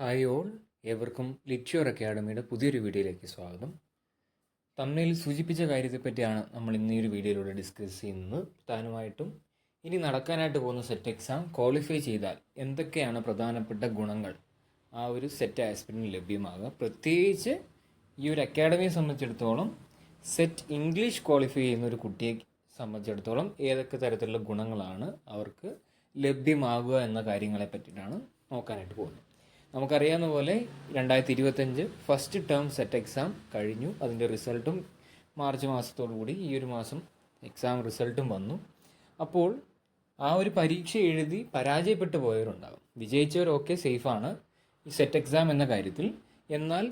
Hi all. ഏവർക്കും ലിറ്റ്യൂർ അക്കാഡമിയുടെ പുതിയൊരു വീഡിയോയിലേക്ക് സ്വാഗതം. തമ്മിൽ സൂചിപ്പിച്ച കാര്യത്തെപ്പറ്റിയാണ് നമ്മൾ ഇന്ന് ഈ ഒരു വീഡിയോയിലൂടെ ഡിസ്കസ് ചെയ്യുന്നത്. പ്രധാനമായിട്ടും ഇനി നടക്കാനായിട്ട് പോകുന്ന സെറ്റ് എക്സാം ക്വാളിഫൈ ചെയ്താൽ എന്തൊക്കെയാണ് പ്രധാനപ്പെട്ട ഗുണങ്ങൾ? ആ ഒരു സെറ്റ് ആസ്പിരിന് ലഭ്യമാകുക. പ്രത്യേകിച്ച് ഈ ഒരു അക്കാഡമിയെ സംബന്ധിച്ചിടത്തോളം സെറ്റ് ഇംഗ്ലീഷ് ക്വാളിഫൈ ചെയ്യുന്ന ഒരു കുട്ടിയെ സംബന്ധിച്ചിടത്തോളം ഏതൊക്കെ തരത്തിലുള്ള ഗുണങ്ങളാണ് അവർക്ക് ലഭ്യമാകുക എന്ന കാര്യങ്ങളെ പറ്റിയിട്ടാണ് നോക്കാനായിട്ട് പോകുന്നത്. നമുക്കറിയാവുന്ന പോലെ രണ്ടായിരത്തി ഇരുപത്തഞ്ച് ഫസ്റ്റ് ടേം സെറ്റ് എക്സാം കഴിഞ്ഞു. അതിന്റെ റിസൾട്ടും മാർച്ച് മാസത്തോടു കൂടി ഈ ഒരു മാസം എക്സാം റിസൾട്ടും വന്നു. അപ്പോൾ ആ ഒരു പരീക്ഷ എഴുതി പരാജയപ്പെട്ടു പോയവരുണ്ടാകും. വിജയിച്ചവരൊക്കെ സേഫാണ് ഈ സെറ്റ് എക്സാം എന്ന കാര്യത്തിൽ എന്നാൽ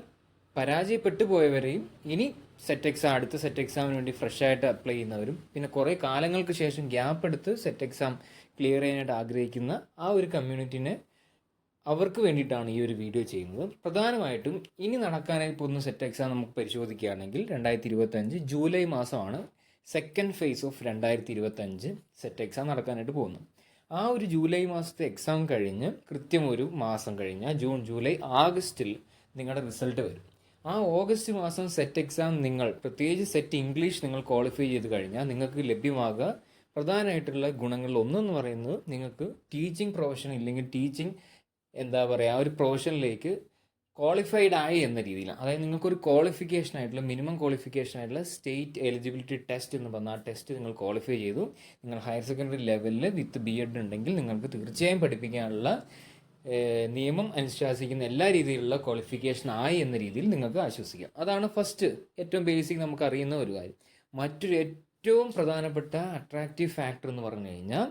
പരാജയപ്പെട്ടു പോയവരെയും ഇനി സെറ്റ് എക്സാം അടുത്ത സെറ്റ് എക്സാമിന് വേണ്ടി ഫ്രഷ് ആയിട്ട് അപ്ലൈ ചെയ്യുന്നവരും പിന്നെ കുറേ കാലങ്ങൾക്ക് ശേഷം ഗ്യാപ്പ് എടുത്ത് സെറ്റ് എക്സാം ക്ലിയർ ചെയ്യാനായിട്ട് ആഗ്രഹിക്കുന്ന ആ ഒരു കമ്മ്യൂണിറ്റിനെ അവർക്ക് വേണ്ടിയിട്ടാണ് ഈ ഒരു വീഡിയോ ചെയ്യുന്നത്. പ്രധാനമായിട്ടും ഇനി നടക്കാനായി പോകുന്ന സെറ്റ് എക്സാം നമുക്ക് പരിശോധിക്കുകയാണെങ്കിൽ രണ്ടായിരത്തി ഇരുപത്തഞ്ച് ജൂലൈ മാസമാണ് സെക്കൻഡ് ഫേസ് ഓഫ് രണ്ടായിരത്തി ഇരുപത്തഞ്ച് സെറ്റ് എക്സാം നടക്കാനായിട്ട് പോകുന്നു ആ ഒരു ജൂലൈ മാസത്തെ എക്സാം കഴിഞ്ഞ് കൃത്യം ഒരു മാസം കഴിഞ്ഞാൽ ജൂൺ ജൂലൈ ആഗസ്റ്റിൽ നിങ്ങളുടെ റിസൾട്ട് വരും. ആ ഓഗസ്റ്റ് മാസം സെറ്റ് എക്സാം നിങ്ങൾ പ്രത്യേകിച്ച് സെറ്റ് ഇംഗ്ലീഷ് നിങ്ങൾ ക്വാളിഫൈ ചെയ്ത് കഴിഞ്ഞാൽ നിങ്ങൾക്ക് ലഭ്യമാകുക. പ്രധാനമായിട്ടുള്ള ഗുണങ്ങളിൽ ഒന്നെന്ന് പറയുന്നത് നിങ്ങൾക്ക് ടീച്ചിങ് പ്രൊഫഷൻ ഇല്ലെങ്കിൽ ടീച്ചിങ് എന്താ പറയുക ഒരു പ്രൊഫഷനിലേക്ക് ക്വാളിഫൈഡ് ആയി എന്ന രീതിയിലാണ്. അതായത് നിങ്ങൾക്കൊരു ക്വാളിഫിക്കേഷൻ ആയിട്ടുള്ള മിനിമം ക്വാളിഫിക്കേഷൻ ആയിട്ടുള്ള സ്റ്റേറ്റ് എലിജിബിലിറ്റി ടെസ്റ്റ് എന്ന് പറഞ്ഞ ആ ടെസ്റ്റ് നിങ്ങൾ ക്വാളിഫൈ ചെയ്തു. നിങ്ങൾ ഹയർ സെക്കൻഡറി ലെവലിൽ വിത്ത് ബി എഡ് ഉണ്ടെങ്കിൽ നിങ്ങൾക്ക് തീർച്ചയായും പഠിപ്പിക്കാനുള്ള നിയമം അനുശാസിക്കുന്ന എല്ലാ രീതിയിലുള്ള ക്വാളിഫിക്കേഷൻ ആയി എന്ന രീതിയിൽ നിങ്ങൾക്ക് ആശ്വസിക്കാം. അതാണ് ഫസ്റ്റ് ഏറ്റവും ബേസിക് നമുക്ക് അറിയുന്ന ഒരു കാര്യം. മറ്റൊരു ഏറ്റവും പ്രധാനപ്പെട്ട അട്രാക്റ്റീവ് ഫാക്ടർ എന്ന് പറഞ്ഞു കഴിഞ്ഞാൽ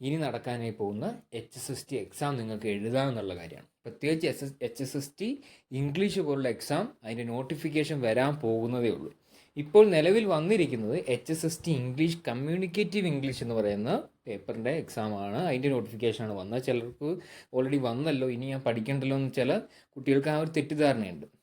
ഇനി നടക്കാനായി പോകുന്ന H S S T exam നിങ്ങൾക്ക് എഴുതാമെന്നുള്ള കാര്യമാണ്. പ്രത്യേകിച്ച് S S H S S T English പോലുള്ള എക്സാം അതിന്റെ നോട്ടിഫിക്കേഷൻ വരാൻ പോകുന്നതേ ഉള്ളൂ. ഇപ്പോൾ നിലവിൽ വന്നിരിക്കുന്നത് H S S T English communicative English എന്ന് പറയുന്ന പേപ്പറിന്റെ എക്സാമാണ് അതിന്റെ നോട്ടിഫിക്കേഷനാണ് വന്നത്. ചിലർക്ക് ഓൾറെഡി വന്നല്ലോ ഇനി ഞാൻ പഠിക്കണ്ടല്ലോ എന്ന് ചില കുട്ടികൾക്ക് ആ ഒരു തെറ്റിദ്ധാരണയുണ്ട്.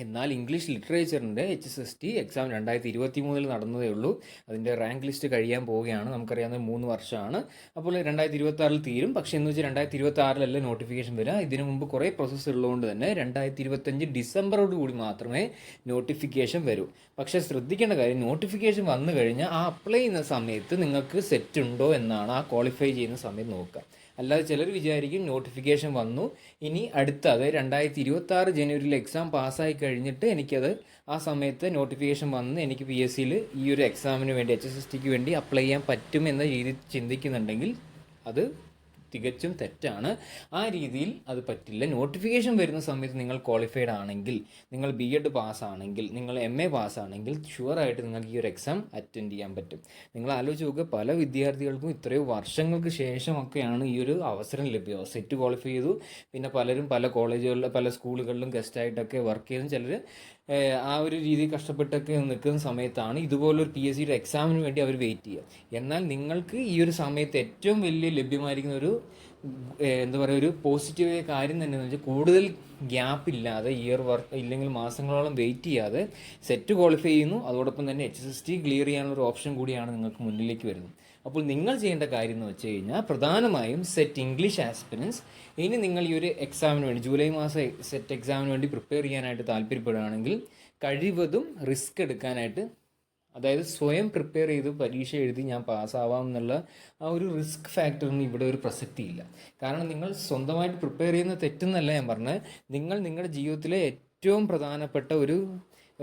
എന്നാൽ English ലിറ്ററേച്ചറിന്റെ H S S T exam രണ്ടായിരത്തി ഇരുപത്തി മൂന്നിൽ നടന്നതേ ഉള്ളൂ. അതിന്റെ റാങ്ക് ലിസ്റ്റ് കഴിയാൻ പോവുകയാണ്. നമുക്കറിയാവുന്ന മൂന്ന് വർഷമാണ്. അപ്പോൾ രണ്ടായിരത്തി ഇരുപത്തി ആറിൽ തീരും. പക്ഷേ എന്ന് വെച്ചാൽ രണ്ടായിരത്തി ഇരുപത്തി ആറിലല്ല നോട്ടിഫിക്കേഷൻ വരിക? ഇതിനു മുമ്പ് കുറേ പ്രോസസ്സ് ഉള്ളതുകൊണ്ട് തന്നെ രണ്ടായിരത്തി ഇരുപത്തഞ്ച് ഡിസംബറോട് കൂടി മാത്രമേ നോട്ടിഫിക്കേഷൻ വരൂ. പക്ഷേ ശ്രദ്ധിക്കേണ്ട കാര്യം നോട്ടിഫിക്കേഷൻ വന്നു കഴിഞ്ഞാൽ ആ അപ്ലൈ ചെയ്യുന്ന സമയത്ത് നിങ്ങൾക്ക് സെറ്റ് ഉണ്ടോ എന്നാണ് ആ ക്വാളിഫൈ ചെയ്യുന്ന സമയം നോക്കുക. അല്ലാതെ ചിലർ വിചാരിക്കും നോട്ടിഫിക്കേഷൻ വന്നു. ഇനി അടുത്ത അതായത് രണ്ടായിരത്തി ഇരുപത്തി ആറ് ജനുവരിയിൽ എക്സാം പാസ്സായി കഴിഞ്ഞിട്ട് എനിക്കത് ആ സമയത്ത് നോട്ടിഫിക്കേഷൻ വന്ന് എനിക്ക് പി എസ് സിയിൽ ഈ ഒരു എക്സാമിന് വേണ്ടി എച്ച് എസ് എസ് ടിക്ക് വേണ്ടി അപ്ലൈ ചെയ്യാൻ പറ്റുമെന്ന രീതിയിൽ ചിന്തിക്കുന്നുണ്ടെങ്കിൽ അത് തികച്ചും തെറ്റാണ്. ആ രീതിയിൽ അത് പറ്റില്ല. നോട്ടിഫിക്കേഷൻ വരുന്ന സമയത്ത് നിങ്ങൾ ക്വാളിഫൈഡ് ആണെങ്കിൽ നിങ്ങൾ ബി എഡ് പാസ്സാണെങ്കിൽ നിങ്ങൾ എം എ പാസ്സാണെങ്കിൽ ഷുവറായിട്ട് നിങ്ങൾക്ക് ഈ ഒരു എക്സാം അറ്റൻഡ് ചെയ്യാൻ പറ്റും. നിങ്ങൾ ആലോചിച്ച് നോക്കുക പല വിദ്യാർത്ഥികൾക്കും ഇത്രയോ വർഷങ്ങൾക്ക് ശേഷമൊക്കെയാണ് ഈ ഒരു അവസരം ലഭ്യമാവുക സെറ്റ് ക്വാളിഫൈ ചെയ്തു. പിന്നെ പലരും പല കോളേജുകളിലും പല സ്കൂളുകളിലും ഗസ്റ്റായിട്ടൊക്കെ വർക്ക് ചെയ്തും ചിലർ ആ ഒരു രീതിയിൽ കഷ്ടപ്പെട്ടൊക്കെ നിൽക്കുന്ന സമയത്താണ് ഇതുപോലൊരു പി എസ് സിയുടെ എക്സാമിന് വേണ്ടി അവർ വെയിറ്റ് ചെയ്യുക. എന്നാൽ നിങ്ങൾക്ക് ഈ ഒരു സമയത്ത് ഏറ്റവും വലിയ ലഭ്യമായിരിക്കുന്ന ഒരു എന്താ പറയുക ഒരു പോസിറ്റീവ് കാര്യം തന്നെ എന്ന് വെച്ചാൽ കൂടുതൽ ഗ്യാപ്പ് ഇല്ലാതെ ഇയർ വർക്ക് ഇല്ലെങ്കിൽ മാസങ്ങളോളം വെയിറ്റ് ചെയ്യാതെ സെറ്റ് ക്വാളിഫൈ ചെയ്യുന്നു. അതോടൊപ്പം തന്നെ എച്ച് എസ് ടി ക്ലിയർ ചെയ്യാനുള്ള ഒരു ഓപ്ഷൻ കൂടിയാണ് നിങ്ങൾക്ക് മുന്നിലേക്ക് വരുന്നത്. അപ്പോൾ നിങ്ങൾ ചെയ്യേണ്ട കാര്യം എന്ന് വെച്ച് കഴിഞ്ഞാൽ പ്രധാനമായും സെറ്റ് ഇംഗ്ലീഷ് ആസ്പിരൻസ് ഇനി നിങ്ങൾ ഈ ഒരു എക്സാമിന് വേണ്ടി ജൂലൈ മാസം സെറ്റ് എക്സാമിന് വേണ്ടി പ്രിപ്പയർ ചെയ്യാനായിട്ട് താല്പര്യപ്പെടുകയാണെങ്കിൽ കഴിവതും റിസ്ക് എടുക്കാനായിട്ട് അതായത് സ്വയം പ്രിപ്പയർ ചെയ്ത് പരീക്ഷ എഴുതി ഞാൻ പാസ്സാവാം എന്നുള്ള ആ ഒരു റിസ്ക് ഫാക്ടറിന് ഇവിടെ ഒരു പ്രസക്തിയില്ല കാരണം നിങ്ങൾ സ്വന്തമായിട്ട് പ്രിപ്പയർ ചെയ്യുന്ന തെറ്റെന്നല്ല ഞാൻ പറഞ്ഞത്. നിങ്ങൾ നിങ്ങളുടെ ജീവിതത്തിലെ ഏറ്റവും പ്രധാനപ്പെട്ട ഒരു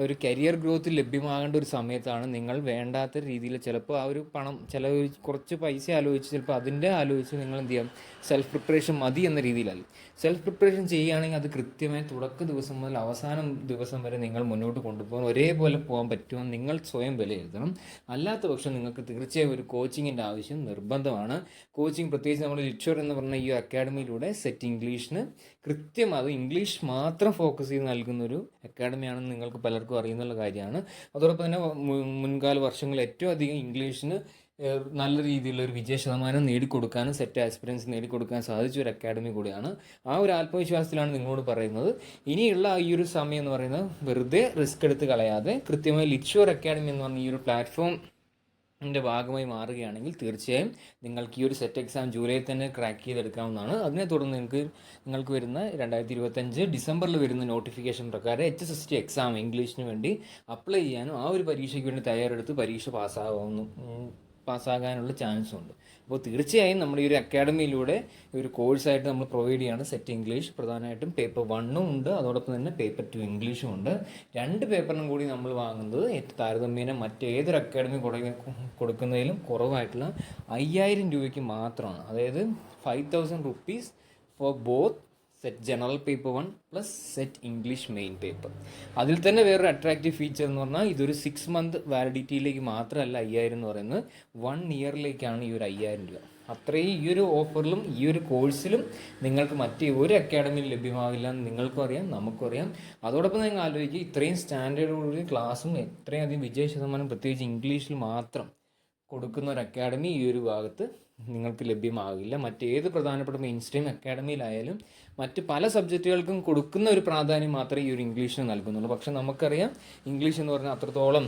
ഒരു കരിയർ ഗ്രോത്ത് ലഭ്യമാകേണ്ട ഒരു സമയത്താണ് നിങ്ങൾ വേണ്ടാത്ത രീതിയിൽ ചിലപ്പോൾ ആ ഒരു പണം ചില കുറച്ച് പൈസ ആലോചിച്ച് ചിലപ്പോൾ അതിന്റെ ആലോചിച്ച് നിങ്ങൾ എന്ത് ചെയ്യാം? സെൽഫ് പ്രിപ്പറേഷൻ മതി എന്ന രീതിയിലല്ല. സെൽഫ് പ്രിപ്പറേഷൻ ചെയ്യുകയാണെങ്കിൽ അത് കൃത്യമായി തുടക്ക ദിവസം മുതൽ അവസാനം ദിവസം വരെ നിങ്ങൾ മുന്നോട്ട് കൊണ്ടുപോകാൻ ഒരേപോലെ പോകാൻ പറ്റുമെന്ന് നിങ്ങൾ സ്വയം വിലയിരുത്തണം. അല്ലാത്ത പക്ഷം നിങ്ങൾക്ക് തീർച്ചയായും ഒരു കോച്ചിങ്ങിന്റെ ആവശ്യം നിർബന്ധമാണ്. കോച്ചിങ് പ്രത്യേകിച്ച് നമ്മൾ ലിറ്റർ എന്ന് പറഞ്ഞ ഈ അക്കാഡമിയിലൂടെ സെറ്റ് ഇംഗ്ലീഷിന് കൃത്യം അത് ഇംഗ്ലീഷ് മാത്രം ഫോക്കസ് ചെയ്ത് നൽകുന്ന ഒരു അക്കാഡമിയാണെന്ന് നിങ്ങൾക്ക് പലർക്കും അറിയുന്നുള്ള കാര്യമാണ്. അതോടൊപ്പം തന്നെ മുൻകാല വർഷങ്ങളിൽ ഏറ്റവും അധികം ഇംഗ്ലീഷിന് നല്ല രീതിയിലുള്ള ഒരു വിജയ ശതമാനം നേടിക്കൊടുക്കാനും സെറ്റ് ആസ്പിറൻസ് നേടിക്കൊടുക്കാൻ സാധിച്ച ഒരു അക്കാഡമി കൂടിയാണ്. ആ ഒരു ആത്മവിശ്വാസത്തിലാണ് നിങ്ങളോട് പറയുന്നത്. ഇനിയുള്ള ഈ ഒരു സമയം എന്ന് പറയുന്നത് വെറുതെ റിസ്ക് എടുത്ത് കളയാതെ കൃത്യമായി ലിച്ചുവർ അക്കാഡമി എന്ന് പറഞ്ഞ ഈ ഒരു പ്ലാറ്റ്ഫോം ന്റെ ഭാഗമായി മാറുകയാണെങ്കിൽ തീർച്ചയായും നിങ്ങൾക്ക് ഈ ഒരു സെറ്റ് എക്സാം ജൂലൈയിൽ തന്നെ ക്രാക്ക് ചെയ്തെടുക്കാവുന്നതാണ്. അതിനെ തുടർന്ന് നിങ്ങൾക്ക് നിങ്ങൾക്ക് വരുന്ന രണ്ടായിരത്തി ഇരുപത്തഞ്ച് ഡിസംബറിൽ വരുന്ന നോട്ടിഫിക്കേഷൻ പ്രകാരം H S S T exam ഇംഗ്ലീഷിന് വേണ്ടി അപ്ലൈ ചെയ്യാനും ആ ഒരു പരീക്ഷയ്ക്ക് വേണ്ടി തയ്യാറെടുത്ത് പരീക്ഷ പാസ്സാകാവുന്നു പാസ്സാകാനുള്ള ചാൻസും ഉണ്ട് അപ്പോൾ തീർച്ചയായും നമ്മുടെ ഈ ഒരു അക്കാഡമിയിലൂടെ ഒരു കോഴ്സായിട്ട് നമ്മൾ പ്രൊവൈഡ് ചെയ്യാണ് സെറ്റ് ഇംഗ്ലീഷ് പ്രധാനമായിട്ടും പേപ്പർ വണ്ണും ഉണ്ട്. അതോടൊപ്പം തന്നെ പേപ്പർ ടു ഇംഗ്ലീഷും ഉണ്ട്. രണ്ട് പേപ്പറിനും കൂടി നമ്മൾ വാങ്ങുന്നത് താരതമ്യേന മറ്റേതൊരു അക്കാഡമി കൊടുക്കുന്നതിലും കുറവായിട്ടുള്ള അയ്യായിരം രൂപയ്ക്ക് മാത്രമാണ്. അതായത് five thousand rupees for both SET general paper one plus SET English main paper അതിൽ തന്നെ വേറൊരു അട്രാക്റ്റീവ് ഫീച്ചർ എന്ന് പറഞ്ഞാൽ ഇതൊരു സിക്സ് മന്ത് വാലിഡിറ്റിയിലേക്ക് മാത്രമല്ല അയ്യായിരം എന്ന് പറയുന്നത് വൺ ഇയറിലേക്കാണ് ഈ ഒരു അയ്യായിരം രൂപ. അത്രയും ഈ ഒരു ഓഫറിലും ഈ ഒരു കോഴ്സിലും നിങ്ങൾക്ക് മറ്റ് ഒരു അക്കാഡമിയിൽ ലഭ്യമാകില്ല എന്ന് നിങ്ങൾക്കും അറിയാം നമുക്കും അറിയാം. അതോടൊപ്പം നിങ്ങൾ ആലോചിക്കുക ഇത്രയും സ്റ്റാൻഡേർഡോടുകൂടി ക്ലാസ്സും എത്രയും അധികം വിജയ ശതമാനം പ്രത്യേകിച്ച് ഇംഗ്ലീഷിൽ മാത്രം കൊടുക്കുന്ന ഒരു അക്കാഡമി ഈ ഒരു ഭാഗത്ത് നിങ്ങൾക്ക് ലഭ്യമാകില്ല. മറ്റേത് പ്രധാനപ്പെട്ട മെയിൻ സ്ട്രീം അക്കാഡമിയിലായാലും മറ്റ് പല സബ്ജക്റ്റുകൾക്കും കൊടുക്കുന്ന ഒരു പ്രാധാന്യം മാത്രമേ ഈ ഒരു ഇംഗ്ലീഷിന് നൽകുന്നുള്ളൂ. പക്ഷെ നമുക്കറിയാം ഇംഗ്ലീഷ് എന്ന് പറഞ്ഞാൽ അത്രത്തോളം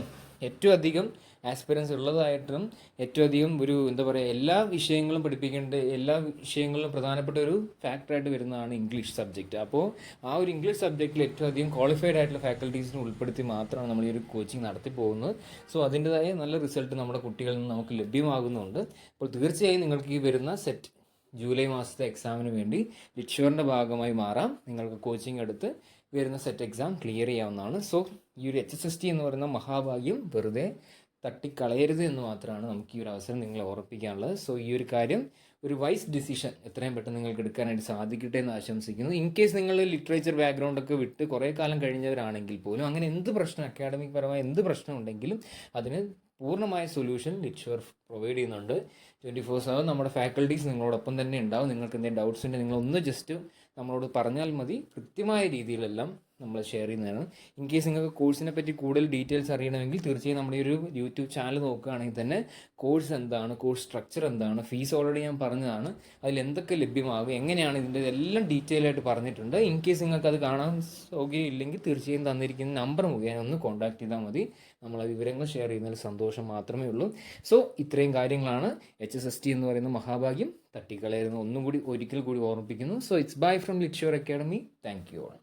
ഏറ്റവും അധികം ആസ്പിറൻസ് ഉള്ളതായിട്ടും ഏറ്റവും അധികം ഒരു എന്താ പറയുക എല്ലാ വിഷയങ്ങളും പഠിപ്പിക്കേണ്ട എല്ലാ വിഷയങ്ങളിലും പ്രധാനപ്പെട്ട ഒരു ഫാക്ടറായിട്ട് വരുന്നതാണ് ഇംഗ്ലീഷ് സബ്ജക്റ്റ് അപ്പോൾ ആ ഒരു ഇംഗ്ലീഷ് സബ്ജക്റ്റിൽ ഏറ്റവും അധികം ക്വാളിഫൈഡ് ആയിട്ടുള്ള ഫാക്കൽറ്റീസിനെ ഉൾപ്പെടുത്തി മാത്രമാണ് നമ്മൾ ഈ ഒരു കോച്ചിങ് നടത്തി പോകുന്നത്. സോ അതിന്റെതായ നല്ല റിസൾട്ട് നമ്മുടെ കുട്ടികളിൽ നിന്ന് നമുക്ക് ലഭ്യമാകുന്നുണ്ട്. അപ്പോൾ തീർച്ചയായും നിങ്ങൾക്ക് ഈ വരുന്ന സെറ്റ് ജൂലൈ മാസത്തെ എക്സാമിന് വേണ്ടി ലിക്ഷോറിന്റെ ഭാഗമായി മാറാം. നിങ്ങൾക്ക് കോച്ചിങ് എടുത്ത് വരുന്ന സെറ്റ് എക്സാം ക്ലിയർ ചെയ്യാവുന്നതാണ്. സോ ഈ ഒരു എച്ച് എസ് എസ് ടി എന്ന് പറയുന്ന മഹാഭാഗ്യം വെറുതെ തട്ടിക്കളയരുത് എന്ന് മാത്രമാണ് നമുക്ക് ഈ ഒരു അവസരം നിങ്ങളെ ഓർപ്പിക്കാനുള്ളത് സോ ഈ ഒരു കാര്യം ഒരു വൈസ് ഡിസിഷൻ എത്രയും പെട്ടെന്ന് നിങ്ങൾക്ക് എടുക്കാനായിട്ട് സാധിക്കട്ടെ എന്ന് ആശംസിക്കുന്നു. ഇൻ കേസ് നിങ്ങൾ ലിറ്ററേച്ചർ ബാക്ക്ഗ്രൗണ്ട് ഒക്കെ വിട്ട് കുറേ കാലം കഴിഞ്ഞവരാണെങ്കിൽ പോലും അങ്ങനെ എന്ത് പ്രശ്നം അക്കാഡമിക് പരമായ എന്ത് പ്രശ്നം ഉണ്ടെങ്കിലും അതിന് പൂർണമായ സൊല്യൂഷൻ ലിറ്റ്ഷുവർ പ്രൊവൈഡ് ചെയ്യുന്നുണ്ട്. ട്വന്റി ഫോർ സെവൻ നമ്മുടെ ഫാക്കൽറ്റീസ് നിങ്ങളോടൊപ്പം തന്നെ ഉണ്ടാവും. നിങ്ങൾക്ക് എന്തെങ്കിലും ഡൗട്ട്സ് ഉണ്ടെങ്കിൽ നിങ്ങളൊന്ന് ജസ്റ്റ് നമ്മളോട് പറഞ്ഞാൽ മതി കൃത്യമായ രീതിയിലെല്ലാം നമ്മൾ ഷെയർ ചെയ്യുന്നതാണ്. ഇൻ കേസ് നിങ്ങൾക്ക് കോഴ്സിനെ പറ്റി കൂടുതൽ ഡീറ്റെയിൽസ് അറിയണമെങ്കിൽ തീർച്ചയായും നമ്മുടെ ഒരു യൂട്യൂബ് ചാനൽ നോക്കുകയാണെങ്കിൽ തന്നെ കോഴ്സ് എന്താണ് കോഴ്സ് സ്ട്രക്ചർ എന്താണ് ഫീസ് ഓൾറെഡി ഞാൻ പറഞ്ഞതാണ്. അതിൽ എന്തൊക്കെ ലഭ്യമാകും എങ്ങനെയാണ് ഇതിന്റെ എല്ലാം ഡീറ്റെയിൽ ആയിട്ട് പറഞ്ഞിട്ടുണ്ട്. ഇൻ കേസ് നിങ്ങൾക്ക് അത് കാണാൻ സൗകര്യമില്ലെങ്കിൽ തീർച്ചയായും തന്നിരിക്കുന്ന നമ്പർ മുഖേന ഒന്ന് കോൺടാക്ട് ചെയ്താൽ മതി. നമ്മൾ ആ വിവരങ്ങൾ ഷെയർ ചെയ്യുന്നതിൽ സന്തോഷം മാത്രമേ ഉള്ളൂ. സോ ഇത്രയും കാര്യങ്ങളാണ് എച്ച് എസ് എസ് ടി എന്ന് പറയുന്ന മഹാഭാഗ്യം. തട്ടിക്കളയുന്ന ഒന്നും കൂടി ഒരിക്കൽ കൂടി ഓർമ്മിപ്പിക്കുന്നു. So it's bye from Litsure academy thank you all